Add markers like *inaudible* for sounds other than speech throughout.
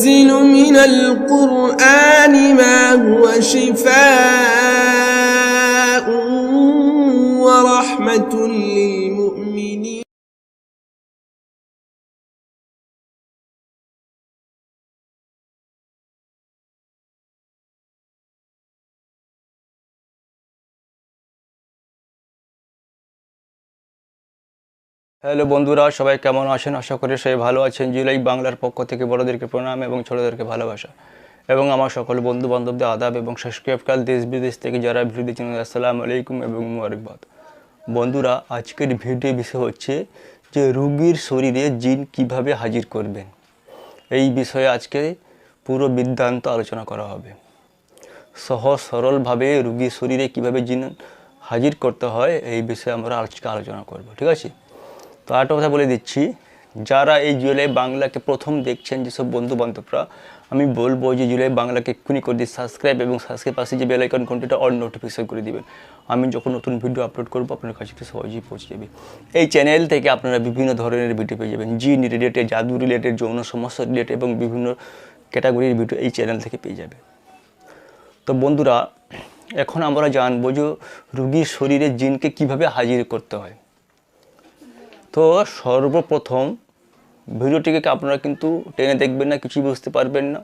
وننزل من القرآن ما هو شفاء ورحمة hello বন্ধুরা, সবাই কেমন আছেন? আশা করি সবাই ভালো আছেন। জুলাই বাংলার পক্ষ থেকে বড়দেরকে প্রণাম এবং ছোটদেরকে ভালোবাসা। এবং আমার সকল বন্ধু বান্ধবদের আদাব এবং সাবস্ক্রাইবকাল দেশ বিদেশ থেকে যারা ভিডিও দিচ্ছেন আসসালামু আলাইকুম এবং মুবারকবাদ। বন্ধুরা, আজকের ভিডিও বিষয় হচ্ছে যে রুগীর শরীরে জিন কীভাবে হাজির করবেন? এই বিষয়ে আজকে পুরো বিদ্যান্ত আলোচনা করা হবে। সহজ, সরলভাবে রুগীর শরীরে কীভাবে জিন হাজির করতে হয়, এই বিষয়ে আমরা আজকে আলোচনা করব, ঠিক আছে? তো আরেকটা কথা বলে দিচ্ছি, যারা এই জুলাই বাংলাকে প্রথম দেখছেন যেসব বন্ধু বান্ধবরা আমি বলব যে জুলাই বাংলাকে এক্ষুনি করে দিয়ে সাবস্ক্রাইব এবং সাবস্ক্রাইব পাশে যে বেল আইকন ঘন্টাটা অল নোটিফিকেশন করে দিবেন। আমি যখন নতুন ভিডিও আপলোড করব, আপনার কাছে একটু সহজেই পৌঁছে যাবে। এই চ্যানেল থেকে আপনারা বিভিন্ন ধরনের ভিডিও পেয়ে যাবেন। জিন রিলেটেড জাদু রিলেটেড যৌন সমস্যা রিলেটেড এবং বিভিন্ন ক্যাটাগরির ভিডিও এই চ্যানেল থেকে পেয়ে যাবে। তো বন্ধুরা, এখন আমরা জানব যে রুগীর শরীরে জিনকে কীভাবে হাজির করতে হয়। তো সর্বপ্রথম ভিডিওটিকে আপনারা কিন্তু টেনে দেখবেন না, কিছুই বুঝতে পারবেন না।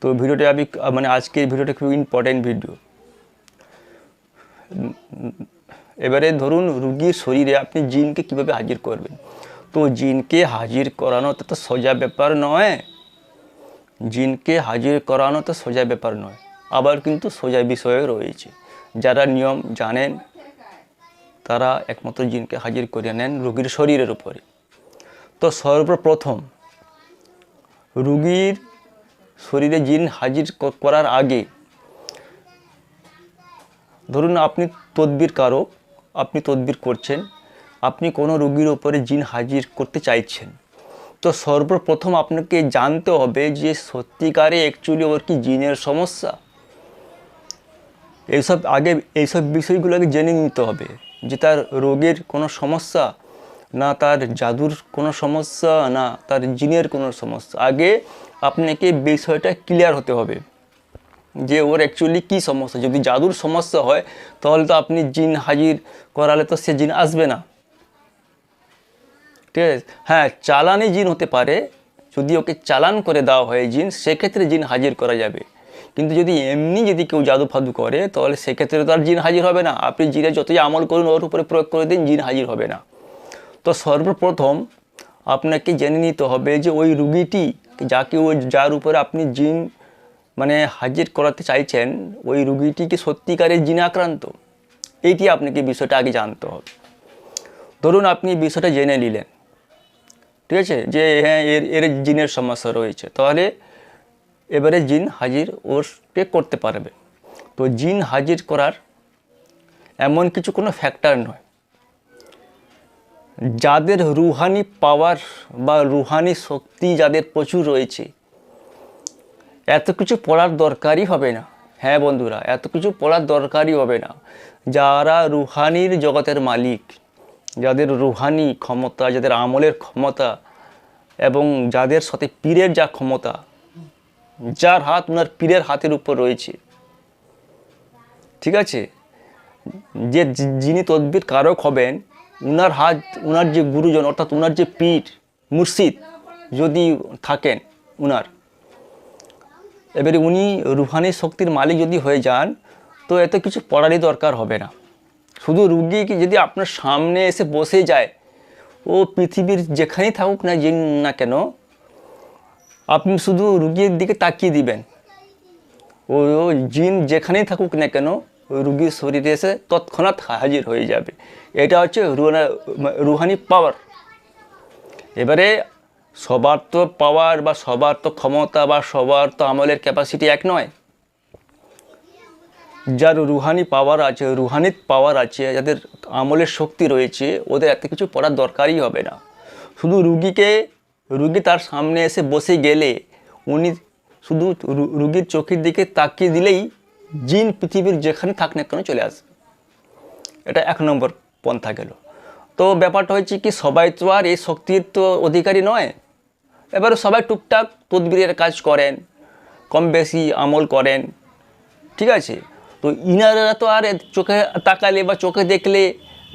তো ভিডিওটি আমি মানে আজকের ভিডিওটা খুব ইম্পর্টেন্ট ভিডিও এবারে ধরুন রুগীর শরীরে আপনি জিনকে কীভাবে হাজির করবেন? তো জিনকে হাজির করানো তো তো সোজা ব্যাপার নয়। জিনকে হাজির করানো তো সোজা ব্যাপার নয়। আবার কিন্তু সোজা বিষয় রয়েছে। যারা নিয়ম জানেন তারা একমাত্র জিনকে হাজির করে নেন রোগীর শরীরের উপরে। তো সর্বপ্রথম রুগীর শরীরে জিন হাজির করার আগে ধরুন আপনি তদবির কারও আপনি তদবির করছেন, আপনি কোনো রুগীর উপরে জিন হাজির করতে চাইছেন। তো সর্বপ্রথম আপনাকে জানতে হবে যে সত্যিকারে অ্যাকচুয়ালি ওর কি জিনের সমস্যা? এইসব আগে, এইসব বিষয়গুলোকে জেনে নিতে হবে। যে তার রোগের কোনো সমস্যা, না তার জাদুর কোনো সমস্যা, না তার জিনের কোনো সমস্যা। আগে আপনাকে বিষয়টা ক্লিয়ার হতে হবে যে ওর অ্যাকচুয়ালি কী সমস্যা। যদি জাদুর সমস্যা হয়, তাহলে তো আপনি জিন হাজির করালে তো সে জিন আসবে না। ঠিক আছে? হ্যাঁ চালানে জিন হতে পারে। যদি ওকে চালান করে দেওয়া হয় জিন, সেক্ষেত্রে জিন হাজির করা যাবে। কিন্তু যদি এমনি যদি কেউ জাদু ফাদু করে, তাহলে সেক্ষেত্রে তো আর জিন হাজির হবে না। আপনি জিনে যতই আমল করুন, ওর উপরে প্রয়োগ করে দিন, জিন হাজির হবে না। তো সর্বপ্রথম আপনাকে জেনে নিতে হবে যে ওই রুগীটি, যাকে ওই, যার উপরে আপনি জিন মানে হাজির করাতে চাইছেন, ওই রুগীটি কি সত্যিকারের জিনে আক্রান্ত এইটি আপনাকে বিষয়টা আগে জানতে হবে। ধরুন আপনি বিষয়টা জেনে নিলেন। ঠিক আছে? যে হ্যাঁ এর এর জিনের সমস্যা রয়েছে। তাহলে এবারে জিন হাজির ওরকে করতে পারবে। তো জিন হাজির করার এমন কিছু কোনো ফ্যাক্টর নয়। যাদের রুহানি পাওয়ার বা রুহানি শক্তি যাদের প্রচুর রয়েছে, এত কিছু পড়ার দরকারই হবে না। হ্যাঁ বন্ধুরা, এত কিছু পড়ার দরকারই হবে না। যারা রুহানির জগতের মালিক, যাদের রুহানি ক্ষমতা, যাদের আমলের ক্ষমতা এবং যাদের সাথে পীরের যা ক্ষমতা যার হাত ওনার পীরের হাতের উপর রয়েছে। ঠিক আছে? যে যিনি তদ্বির কারক হবেন, উনার হাত, উনার যে গুরুজন, অর্থাৎ উনার যে পীর মুর্শিদ, যদি থাকেন উনার। এবারে উনি রুহানি শক্তির মালিক যদি হয়ে যান, তো এত কিছু পড়ারই দরকার হবে না। শুধু রুগী কি যদি আপনার সামনে এসে বসে যায়, ও পৃথিবীর যেখানেই থাকুক না জিন না কেন আপনি শুধু রুগীর দিকে তাকিয়ে দিবেন। ও জিন যেখানেই থাকুক না কেন রুগীর শরীরে এসে তৎক্ষণাৎ হাজির হয়ে যাবে। এটা হচ্ছে রুহানা- পাওয়ার এবারে সবার তো পাওয়ার বা সবার তো ক্ষমতা বা সবার তো আমলের ক্যাপাসিটি এক নয়। যার রুহানি পাওয়ার আছে রুহানিত পাওয়ার আছে, যাদের আমলের শক্তি রয়েছে, ওদের এত কিছু পড়ার দরকারই হবে না। শুধু রুগীকে রুগী তার সামনে এসে বসে গেলে উনি শুধু রুগীর চোখের দিকে তাকিয়ে দিলেই জিন পৃথিবীর যেখানে থাক না কেন চলে আসবে। এটা এক নম্বর পন্থা গেল। তো ব্যাপারটা হচ্ছে কি, সবাই তো আর এই শক্তির তো অধিকারী নয়। এবারে সবাই টুকটাক তদবিরের কাজ করেন, কম বেশি আমল করেন, ঠিক আছে? তো ইনারা তো আর চোখে তাকালে বা চোখে দেখলে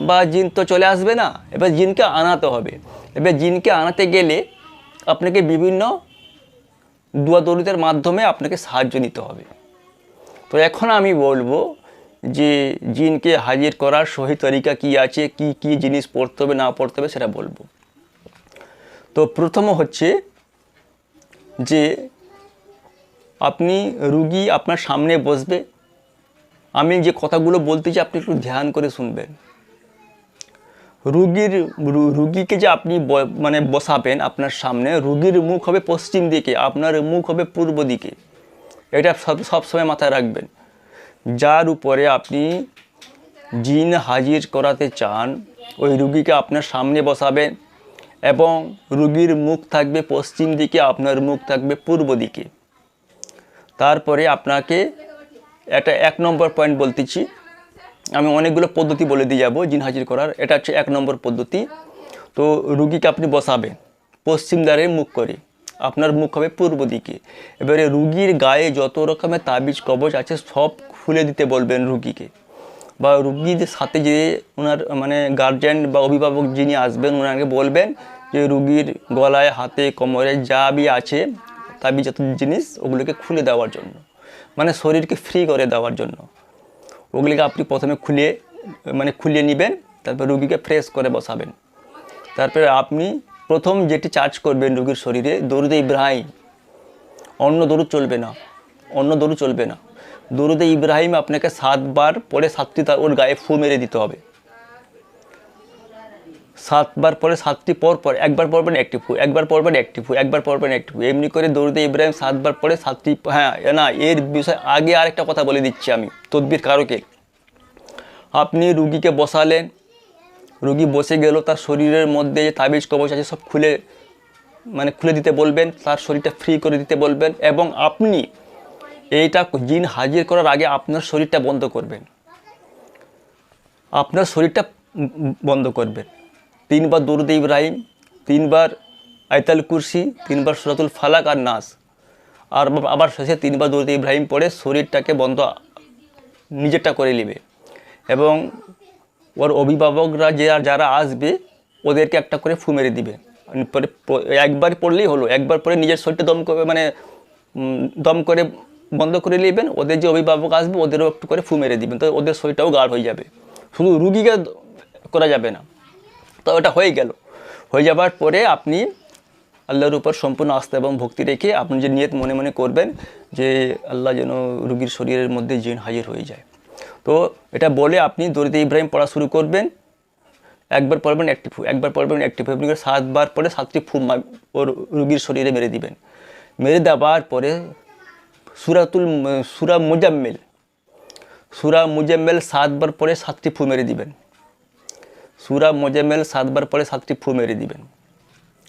বা জিন তো চলে আসবে না, এবার জিনকে আনাতে হবে। এবার জিনকে আনাতে গেলে আপনাকে বিভিন্ন দুয়াদরিদের মাধ্যমে আপনাকে সাহায্য নিতে হবে। তো এখন আমি বলব যে জিনকে হাজির করার সহি তরিকা কি আছে, কি কি জিনিস পড়তে হবে, না পড়তে হবে সেটা বলব। তো প্রথম হচ্ছে যে আপনি রুগী আপনার সামনে বসবে। আমি যে কথাগুলো বলতেছি আপনি একটু ধ্যান করে শুনবেন। রুগীর রুগীকে যে আপনি মানে বসাবেন আপনার সামনে, রুগীর মুখ হবে পশ্চিম দিকে, আপনার মুখ হবে পূর্ব দিকে। এটা সব সবসময় মাথায় রাখবেন। যার উপরে আপনি জিন হাজির করাতে চান, ওই রুগীকে আপনার সামনে বসাবেন এবং রুগীর মুখ থাকবে পশ্চিম দিকে, আপনার মুখ থাকবে পূর্ব দিকে। তারপরে আপনাকে একটা এক নম্বর পয়েন্ট বলতেছি। আমি অনেকগুলো পদ্ধতি বলে দিয়ে যাব, জিন হাজির করার। এটা হচ্ছে এক নম্বর পদ্ধতি। তো রুগীকে আপনি বসাবেন পশ্চিম দ্বারে মুখ করে। আপনার মুখ হবে পূর্ব দিকে। এবারে রুগীর গায়ে যত রকমের তাবিজ কবচ আছে, সব খুলে দিতে বলবেন রুগীকে। বা রুগীর সাথে যে ওনার মানে গার্জেন বা অভিভাবক যিনি আসবেন, ওনাকে বলবেন যে রুগীর গলায়, হাতে, কোমরে যা বি আছে তাবিজ যত জিনিস, ওগুলোকে খুলে দেওয়ার জন্য। মানে শরীরকে ফ্রি করে দেওয়ার জন্য। ওগুলিকে আপনি প্রথমে খুলিয়ে মানে খুলিয়ে নেবেন, তারপর রুগীকে ফ্রেশ করে বসাবেন। তারপরে আপনি প্রথম যেটি চার্জ করবেন রুগীর শরীরে, দরুদে ইব্রাহিম। অন্য দরুদ চলবে না, অন্য দরুদ চলবে না। দরুদে ইব্রাহিম আপনাকে সাতবার পরে সাতটি তার ওর গায়ে ফু মেরে দিতে হবে। সাতবার পরে সাতটি পর পর, একবার পরবেন একটি ফু একবার পরবেন একটি ফু একবার পরবেন একটি ফু এমনি করে দৌড়তে ইব্রাহিম সাতবার পরে সাতটি হ্যাঁ না, এর বিষয়ে আগে আরেকটা কথা বলে দিচ্ছি আমি, তদ্বির কারকে। আপনি রুগীকে বসালেন, রুগী বসে গেল, তার শরীরের মধ্যে যে তাবিজ কবচ আছে সব খুলে মানে খুলে দিতে বলবেন, তার শরীরটা ফ্রি করে দিতে বলবেন, এবং আপনি এইটা জিন হাজির করার আগে আপনার শরীরটা বন্ধ করবেন। আপনার শরীরটা বন্ধ করবেন। তিনবার দরুদ ইব্রাহিম, তিনবার আয়তাল কুরসি, তিনবার সুরাতুল ফালাক আর নাস। আর আবার শেষে তিনবার দরুদ ইব্রাহিম পড়ে শরীরটাকে বন্ধ নিজেরটা করে নেবে। এবং ওর অভিভাবকরা যে যারা আসবে, ওদেরকে একটা করে ফু মেরে দিবে। পরে একবার পড়লেই হলো, একবার পরে নিজের শরীরটা দম করে মানে দম করে বন্ধ করে নেবেন, ওদের যে অভিভাবক আসবে, ওদেরও একটু করে ফু মেরে দিবেন, তো ওদের শরীরটাও গাঢ় হয়ে যাবে। শুধু রুগীকে করা যাবে না। তো ওটা হয়ে গেল। হয়ে যাবার পরে আপনি আল্লাহর উপর সম্পূর্ণ আস্থা এবং ভক্তি রেখে আপনি যে নিয়ত মনে মনে করবেন যে আল্লাহ যেন রুগীর শরীরের মধ্যে জিন হাজির হয়ে যায়। তো এটা বলে আপনি দরিদ্র ইব্রাহিম পড়া শুরু করবেন। একবার পড়বেন, একটি ফু একবার পড়বেন, একটি ফু আপনি সাতবার পরে সাতটি ফু ওর রুগীর শরীরে মেরে দিবেন। মেরে দেওয়ার পরে সুরাতুল সুরা মুজাম্মেল। সুরা মুজাম্মেল সাতবার পরে সাতটি ফু মেরে দিবেন। সুরা মোজাম্মেল সাতবার পরে সাতটি ফু মেরে দিবেন।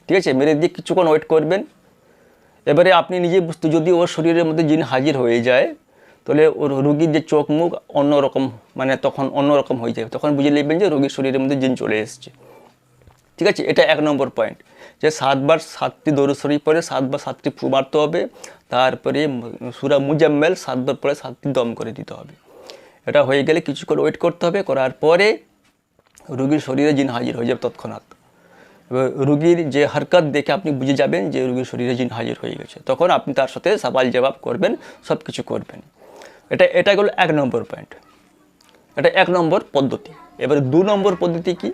ঠিক আছে? মেরে দিয়ে কিছুক্ষণ ওয়েট করবেন। এবারে আপনি নিজে বুঝতে যদি ওর শরীরের মধ্যে জিন হাজির হয়ে যায়, তাহলে ওর রুগীর যে চোখ মুখ অন্যরকম মানে তখন অন্যরকম হয়ে যায় তখন বুঝে নেবেন যে রোগীর শরীরের মধ্যে জিন চলে এসেছে। ঠিক আছে? এটা এক নম্বর পয়েন্ট যে সাতবার সাতটি দৌড় শরীর পরে সাতবার সাতটি ফু মারতে হবে। তারপরে সুরা মুজাম্মেল সাতবার পরে সাতটি দম করে দিতে হবে। এটা হয়ে গেলে কিছুক্ষণ ওয়েট করতে হবে। করার পরে রুগীর শরীরে জিন হাজির হয়ে যাবে তৎক্ষণাৎ। এবার রুগীর যে হরকত দেখে আপনি বুঝে যাবেন যে রুগীর শরীরে জিন হাজির হয়ে গেছে। তখন আপনি তার সাথে সওয়াল জবাব করবেন সব কিছু করবেন। এটা এটা গেল এক নম্বর পয়েন্ট এটা এক নম্বর পদ্ধতি। এবার দু নম্বর পদ্ধতি কি?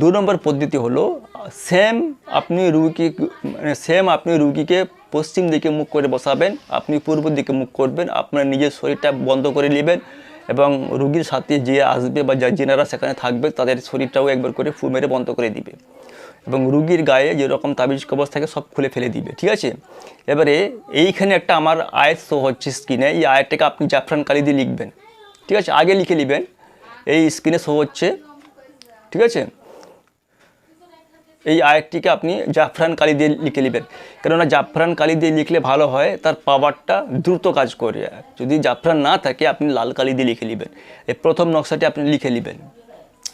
দু নম্বর পদ্ধতি হলো সেম আপনি রুগী মানে সেম আপনি রুগীকে পশ্চিম দিকে মুখ করে বসাবেন, আপনি পূর্ব দিকে মুখ করবেন, আপনার নিজের শরীরটা বন্ধ করে নেবেন এবং রুগীর সাথে যে আসবে বা যা- যেনারা সেখানে থাকবে, তাদের শরীরটাও একবার করে ফু মেরে বন্ধ করে দিবে। এবং রুগীর গায়ে যেরকম তাবিজ কবচ থাকে, সব খুলে ফেলে দিবে, ঠিক আছে? এবারে এইখানে একটা আমার আয়ের শো হচ্ছে স্ক্রিনে। এই আয়েরটাকে আপনি জাফরান কালি দিয়ে লিখবেন, ঠিক আছে? আগে লিখে নেবেন। এই স্ক্রিনে শো হচ্ছে, ঠিক আছে? এই আয়াতটিকে আপনি জাফরান কালি দিয়ে লিখে নেবেন। কেননা জাফরান কালি দিয়ে লিখলে ভালো হয়, তার পাওয়ারটা দ্রুত কাজ করে। যদি জাফরান না থাকে, আপনি লাল কালি দিয়ে লিখে নেবেন। এই প্রথম নকশাটি আপনি লিখে নেবেন।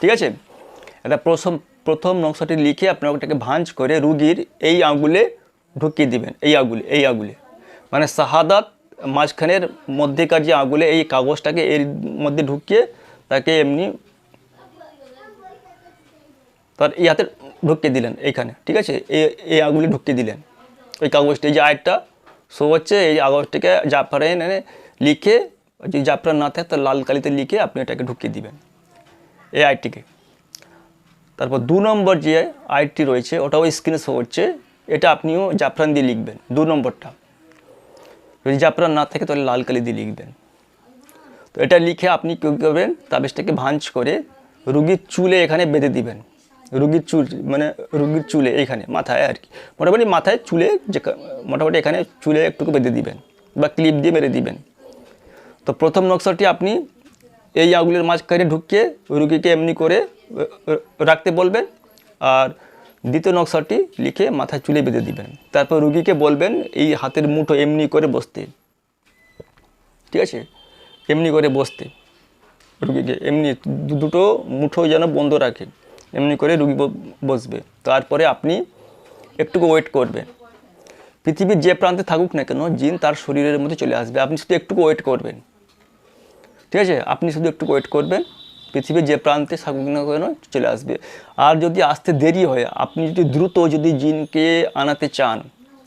ঠিক আছে? এটা প্রথম প্রথম নকশাটি লিখে আপনি ওটাকে ভাঁজ করে রুগীর এই আঙুলে ঢুকিয়ে দিবেন। এই আঙুলে এই আঙুলে। মানে শাহাদাত মাঝখানের মধ্যেকার যে আঙুলে, এই কাগজটাকে এর মধ্যে ঢুকিয়ে তাকে এমনি তার এই হাতে ঢুকিয়ে দিলেন এইখানে, ঠিক আছে? এই এই আঙুলে ঢুকিয়ে দিলেন। ওই কাগজটি, এই যে আয়টা শো হচ্ছে, এই কাগজটিকে জাফরান এনে লিখে, যদি জাফরান না থাকে তো লাল কালিতে লিখে আপনি এটাকে ঢুকিয়ে দিবেন, এই আইটিকে তারপর দু নম্বর যে আইটি রয়েছে, ওটাও স্ক্রিনে শো হচ্ছে, এটা আপনিও জাফরান দিয়ে লিখবেন, দু নম্বরটা। যদি জাফরান না থাকে, তাহলে লাল কালি দিয়ে লিখবেন। তো এটা লিখে আপনি কী করবেন, তাবিজটাকে ভাঁজ করে রুগীর চুলে এখানে বেঁধে দিবেন। রুগীর চুল মানে রুগীর চুলে এইখানে, মাথায় আর কি। মোটামুটি মাথায় চুলে যে মোটামুটি এখানে চুলে একটুকু বেঁধে দিবেন বা ক্লিপ দিয়ে মেরে দিবেন। তো প্রথম নকশাটি আপনি এই আগুলের মাঝখানে ঢুকিয়ে রুগীকে এমনি করে রাখতে বলবেন আর দ্বিতীয় নকশাটি লিখে মাথায় চুলে বেঁধে দিবেন। তারপর রুগীকে বলবেন, এই হাতের মুঠো এমনি করে বসতে। ঠিক আছে? এমনি করে বসতে। রুগীকে এমনি দুটো মুঠো যেন বন্ধ রাখে এমনি করে রুগী বসবে। তারপরে আপনি একটুকু ওয়েট করবেন পৃথিবীর যে প্রান্তে থাকুক না কেন, জিন তার শরীরের মধ্যে চলে আসবে। আপনি শুধু একটুকু ওয়েট করবেন। ঠিক আছে? আপনি শুধু একটু ওয়েট করবেন। পৃথিবীর যে প্রান্তে থাকুক না কেন, চলে আসবে। আর যদি আসতে দেরি হয়, আপনি যদি দ্রুত যদি জিনকে আনাতে চান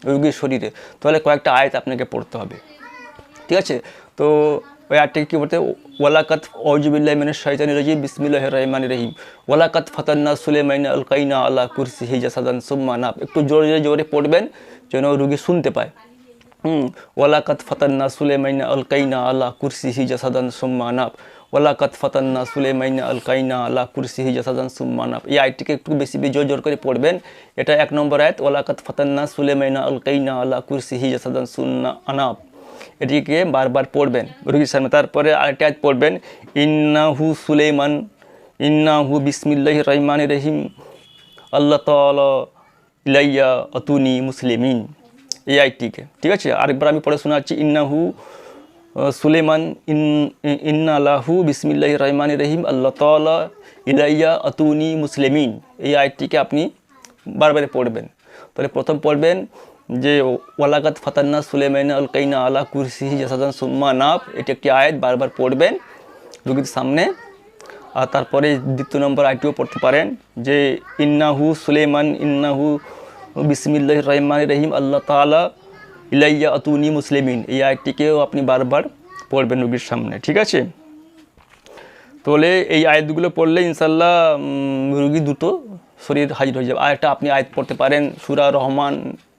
রোগীর শরীরে, তাহলে কয়েকটা আয়াত আপনাকে পড়তে হবে। ঠিক আছে? তো ওই আটটাকে কী বলতে, ওয়ালাকাত অজুবিল্লাহ মানে শৈতানি রাজিম বিসমিল্লাহ রহমান রহিম। ওয়ালাকাত ফাতান্না সুলেমাইন আল কাইনা আল্লাহ কুরসি হিজা সাদান সুম্মা নাপ একটু জোরে জোরে জোরে পড়বেন, যেন রুগী শুনতে পায়। হুম, ওয়ালাকাত ফাতান্না সুলেমাইনা আল কাইনা আল্লাহ কুরসি হিজা সাদান সুম্মা নাপ ওয়ালাকাত ফাতান্না সুলেমাইনা আল কাইনা আল্লাহ কুরসি হিজা সাদান সুম্মা নাপ এই আয়টিকে একটু বেশি বেশি জোর জোর করে পড়বেন। এটা এক নম্বর আয়াত, ওয়ালাকাত ফাতান্না সুলেমাইনা আল কাইনা আল্লাহ কুরসি হিজা সাদান সুন্না আনাপ এটিকে বারবার পড়বেন। রোগীর সামনে তারপরে আরেকটি আয়াত পড়বেন, ইন্নাহু সুলেমান ইন্নাহু বিসমিল্লাহ রহমান রহিম, আল্লাহ তালা ইলাইয়া অতুনি মুসলিমিন। এই আইটিকে ঠিক আছে? আরেকবার আমি পড়ে শোনাচ্ছি, ইন্নাহু সুলেমান ইন, ইন্না বিসমিল্লাহ রহমান রহিম, আল্লাহ তালা ইলাইয়া অতুনি মুসলিমিন। এই আইটিকে আপনি বারবার পড়বেন। তাহলে প্রথম পড়বেন যে ওয়ালাকাত ফাতান্না সুলেমান আল কাইনা আলা কুরসিহি জাসাদান সুম্মা নাপ এটি একটি আয়াত বারবার পড়বেন রুগীর সামনে। আর তারপরে দ্বিতীয় নম্বর আইটিও পড়তে পারেন, যে ইন্নাহু সুলেমান ইন্নাহু বিসমিল্লাহ রহমান রহিম, আল্লাহ তালা ইলাইয়া আতুনি মুসলিমিন। এই আয়াতটিকেও আপনি বারবার পড়বেন রুগীর সামনে, ঠিক আছে? তাহলে এই আয়াতগুলো পড়লে ইনশাল্লাহ রুগী দুটো শরীর হাজির হয়ে যাবে। আর একটা আপনি আয়াত পড়তে পারেন, সুরা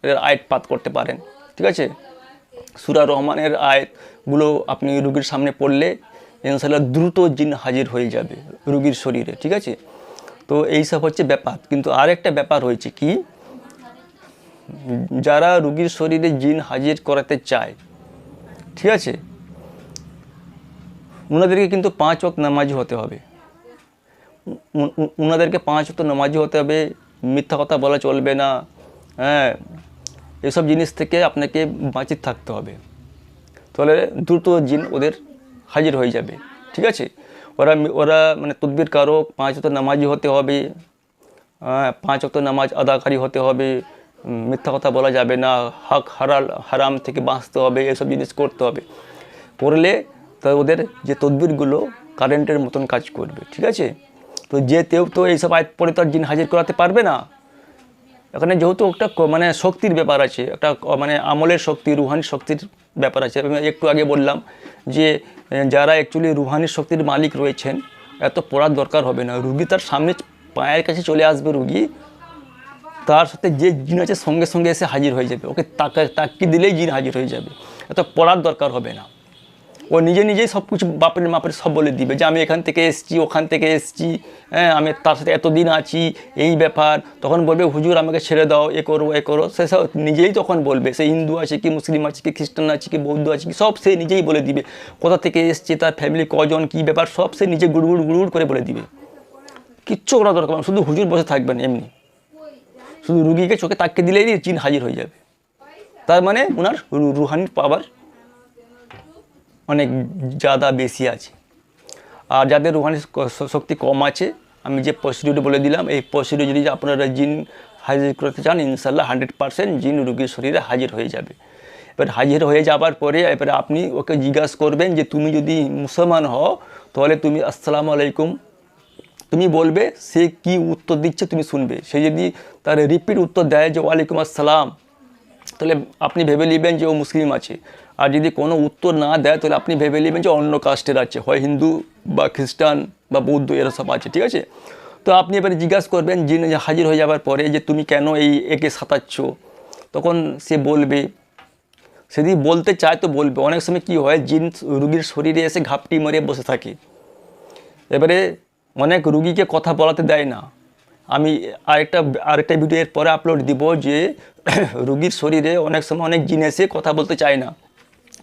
রহমানের আয়াত পাত করতে পারেন। ঠিক আছে? সুরা রহমানের আয়াতগুলো আপনি রুগীর সামনে পড়লে ইনশাল্লাহ দ্রুত জিন হাজির হয়ে যাবে রুগীর শরীরে। ঠিক আছে? তো এই সব হচ্ছে ব্যাপার। কিন্তু আর একটা ব্যাপার হয়েছে কি? যারা রুগীর শরীরে জিন হাজির করাতে চায়, ঠিক আছে? ওনাদেরকে কিন্তু পাঁচ ওয়াক্ত নামাজি হতে হবে। ওনাদেরকে পাঁচ ওয়াক্ত নামাজি হতে হবে। মিথ্যা কথা বলা চলবে না। হ্যাঁ এসব জিনিস থেকে আপনাকে বাঁচিয়ে থাকতে হবে। তাহলে দ্রুত জিন ওদের হাজির হয়ে যাবে, ঠিক আছে? ওরা ওরা মানে তদবির কারক পাঁচ ওয়াক্ত নামাজি হতে হবে পাঁচ ওয়াক্ত নামাজ আদাকারী হতে হবে মিথ্যা কথা বলা যাবে না, হক হারাল, হারাম থেকে বাঁচতে হবে, এসব জিনিস করতে হবে। পড়লে তা ওদের যে তদবিরগুলো কারেন্টের মতন কাজ করবে, ঠিক আছে? তো যে কেউ তো এইসব আয় পড়ে তো আর জিন হাজির করাতে পারবে না। এখানে যেহেতু একটা মানে শক্তির ব্যাপার আছে, একটা মানে আমলের শক্তি রুহানি শক্তির ব্যাপার আছে। আমি একটু আগে বললাম যে যারা অ্যাকচুয়ালি রুহানি শক্তির মালিক রয়েছেন, এত পড়ার দরকার হবে না। রুগী তার সামনে পায়ের কাছে চলে আসবে রুগী, তার সাথে যে জিন আছে সঙ্গে সঙ্গে এসে হাজির হয়ে যাবে। ওকে তাকা তাকিয়ে দিলেই জিন হাজির হয়ে যাবে। এত পড়ার দরকার হবে না। ও নিজে নিজেই সব কিছু বাপের মাপের সব বলে দিবে যে আমি এখান থেকে এসেছি, ওখান থেকে এসেছি হ্যাঁ আমি তার সাথে এতদিন আছি, এই ব্যাপার। তখন বলবে, হুজুর, আমাকে ছেড়ে দাও, এ করো এ করো। সে সব নিজেই তখন বলবে, সে হিন্দু আছে কি মুসলিম আছে কি খ্রিস্টান আছে কি বৌদ্ধ আছে কি, সব সে নিজেই বলে দিবে। কোথা থেকে এসছে, তার ফ্যামিলি কজন, কী ব্যাপার, সব সে নিজে গুড়গুড় গুড়গুড় করে বলে দিবে। কিচ্ছু করা দরকার শুধু হুজুর বসে থাকবেন এমনি। শুধু রুগীকে চোখে তাকিয়ে দিলেই চিন হাজির হয়ে যাবে। তার মানে ওনার রুহানির পাওয়ার অনেক জাদা বেশি আছে। আর যাদের রুহানি শক্তি কম আছে, আমি যে প্রসিডিউর বলে দিলাম, এই প্রসিডিউর যদি আপনারা জিন হাজির করতে চান ইনশাল্লাহ হান্ড্রেড পার্সেন্ট জিন রুগীর শরীরে হাজির হয়ে যাবে। এবার হাজির হয়ে যাবার পরে, এবারে আপনি ওকে জিজ্ঞাসা করবেন যে, তুমি যদি মুসলমান হও, তাহলে তুমি আসসালামু আলাইকুম। তুমি বলবে, সে কি উত্তর দিচ্ছে তুমি শুনবে। সে যদি তার রিপিট উত্তর দেয় যে, ওয়ালাইকুম আসসালাম। তাহলে আপনি ভেবে নেবেন যে, ও মুসলিম আছে। আর যদি কোনো উত্তর না দেয়, তাহলে আপনি ভেবে নেবেন যে অন্য কাস্টের আছে। হয় হিন্দু বা খ্রিস্টান বা বৌদ্ধ এরা সব আছে, ঠিক আছে? তো আপনি এবারে জিজ্ঞাসা করবেন, যিনি হাজির হয়ে যাওয়ার পরে যে তুমি কেন এই একে সাঁতাচ্ছ? তখন সে বলবে যদি বলতে চায় তো বলবে। অনেক সময় কি হয়, জিন রুগীর শরীরে এসে ঘাপটি মারে বসে থাকে। এবারে অনেক রুগীকে কথা বলাতে দেয় না। আমি আরেকটা আরেকটা ভিডিও এর পরে আপলোড দিব যে, *coughs* রুগীর শরীরে অনেক সময় অনেক জিন এসে কথা বলতে চায় না।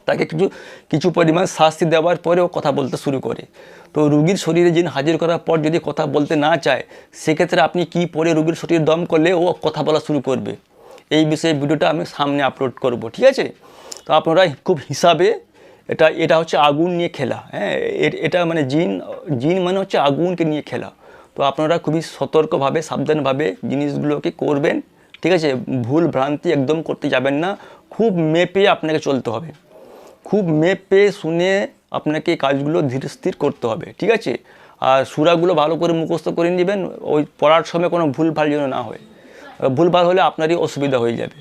তাকে কিছু কিছু পরিমাণ শাস্তি দেওয়ার পরে ও কথা বলতে শুরু করে। তো রুগীর শরীরে জিন হাজির করার পর যদি কথা বলতে না চায়, সেক্ষেত্রে আপনি কি পরে রুগীর শরীর দম করলে ও কথা বলা শুরু করবে? এই বিষয়ে ভিডিওটা আমি সামনে আপলোড করব, ঠিক আছে? তো আপনারা খুব হিসাবে এটা এটা হচ্ছে আগুন নিয়ে খেলা হ্যাঁ? এটা মানে জিন জিন মানে হচ্ছে আগুনকে নিয়ে খেলা। তো আপনারা খুবই সতর্কভাবে, সাবধানভাবে জিনিসগুলোকে করবেন, ঠিক আছে? ভুল ভ্রান্তি একদম করতে যাবেন না, খুব মেপে আপনাকে চলতে হবে। খুব মেপে শুনে আপনাকে কাজগুলো ধীর স্থির করতে হবে, ঠিক আছে? আর সুরাগুলো ভালো করে মুখস্থ করে নেবেন, ওই পড়ার সময় কোনো ভুলভাল যেন না হয়। ভুলভাল হলে আপনারই অসুবিধা হয়ে যাবে।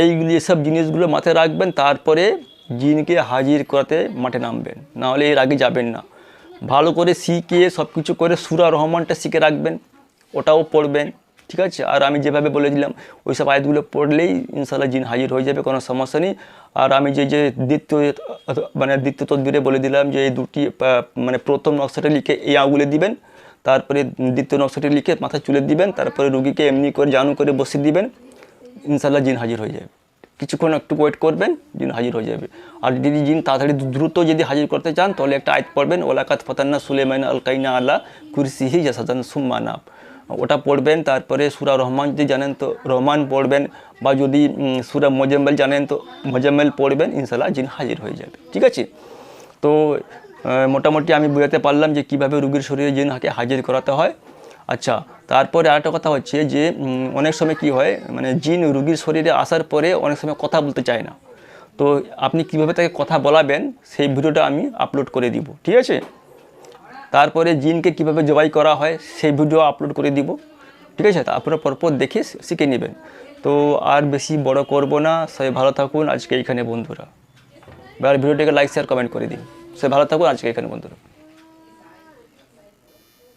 এইগুলি এসব জিনিসগুলো মাথায় রাখবেন, তারপরে জিনকে হাজির করাতে মাঠে নামবেন নাহলে এর আগে যাবেন না। ভালো করে শিখে সব কিছু করে সুরা রহমানটা শিখে রাখবেন, ওটাও পড়বেন। ঠিক আছে? আর আমি যেভাবে বলে দিলাম ওই সব আয়াতগুলো পড়লেই ইনশাল্লাহ জিন হাজির হয়ে যাবে, কোনো সমস্যা নেই। আর আমি যে যে দ্বিতীয় মানে দ্বিতীয় তদবিরে বলে দিলাম যে এই দুটি মানে প্রথম নকশাটা লিখে এই আঙুলে দিবেন, তারপরে দ্বিতীয় নকশাটি লিখে মাথায় চুলে দিবেন, তারপরে রুগীকে এমনি করে জানু করে বসিয়ে দিবেন ইনশাল্লাহ জিন হাজির হয়ে যাবে। কিছুক্ষণ একটু ওয়েট করবেন, জিন হাজির হয়ে যাবে। আর যদি জিন তাড়াতাড়ি দ্রুত যদি হাজির করতে চান, তাহলে একটা আয়াত পড়বেন ওলাকাত ফতান্না সুলেমান আল কাইনা আল্লাহ কুরসিহি জাসাদান সুম্মানাব ওটা পড়বেন, তারপরে সুরা রহমান যদি জানেন তো রহমান পড়বেন, বা যদি সুরা মোজাম্মেল জানেন তো মোজাম্মেল পড়বেন ইনশাল্লাহ জিন হাজির হয়ে যাবে। ঠিক আছে? তো মোটামুটি আমি বোঝাতে পারলাম যে কীভাবে রুগীর শরীরে জিন হাকে হাজির করাতে হয়। আচ্ছা তারপরে আরেকটা কথা হচ্ছে যে অনেক সময় কি হয় মানে জিন রুগীর শরীরে আসার পরে অনেক সময় কথা বলতে চায় না। তো আপনি কীভাবে তাকে কথা বলাবেন, সেই ভিডিওটা আমি আপলোড করে দিব। ঠিক আছে? তারপরে জিনকে কীভাবে জবাই করা হয়, সেই ভিডিও আপলোড করে দিব। ঠিক আছে? তা আপনারা পরপর দেখে শিখে নেবেন। তো আর বেশি বড় করব না। সবাই ভালো থাকুন। আজকে এইখানে বন্ধুরা। এবার ভিডিওটাকে লাইক শেয়ার কমেন্ট করে দিন। সবাই ভালো থাকুন। আজকে এখানে বন্ধুরা।